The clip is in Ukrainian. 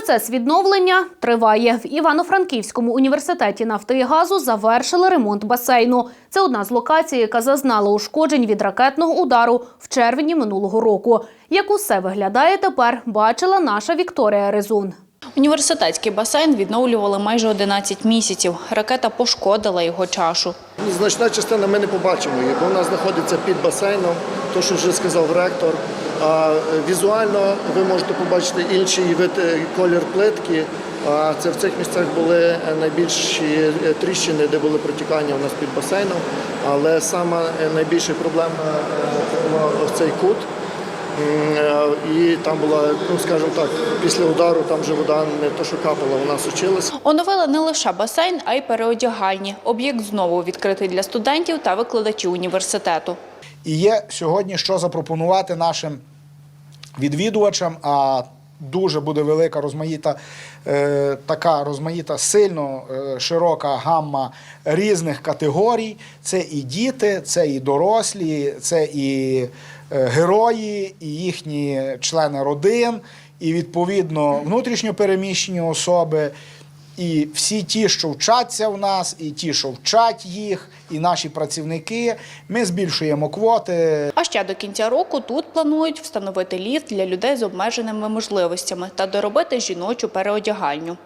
Процес відновлення триває. В Івано-Франківському університеті нафти і газу завершили ремонт басейну. Це одна з локацій, яка зазнала ушкоджень від ракетного удару в червні минулого року. Як усе виглядає тепер, бачила наша Вікторія Резун. Університетський басейн відновлювали майже 11 місяців. Ракета пошкодила його чашу. Значна частина ми не побачимо її, бо вона знаходиться під басейном, то що вже сказав ректор. А е, візуально ви можете побачити інший вид е, колір плитки. А це в цих місцях були е, найбільші тріщини, де були протікання у нас під басейном. Але саме е, найбільша проблема це була цей кут. Е, І там була, ну скажімо так, після удару там вже вода не то, що капала, вона сучилася. Оновили не лише басейн, а й переодягальні. Об'єкт знову відкритий для студентів та викладачів університету. І є сьогодні що запропонувати нашим відвідувачам. А дуже буде велика розмаїта, е, така розмаїта, сильно е, широка гамма різних категорій. Це і діти, це і дорослі, це і е, герої, і їхні члени родин, і відповідно внутрішньо переміщені особи. І всі ті, що вчаться в нас, і ті, що вчать їх, і наші працівники, ми збільшуємо квоти. А ще до кінця року тут планують встановити ліфт для людей з обмеженими можливостями та доробити жіночу переодягальню.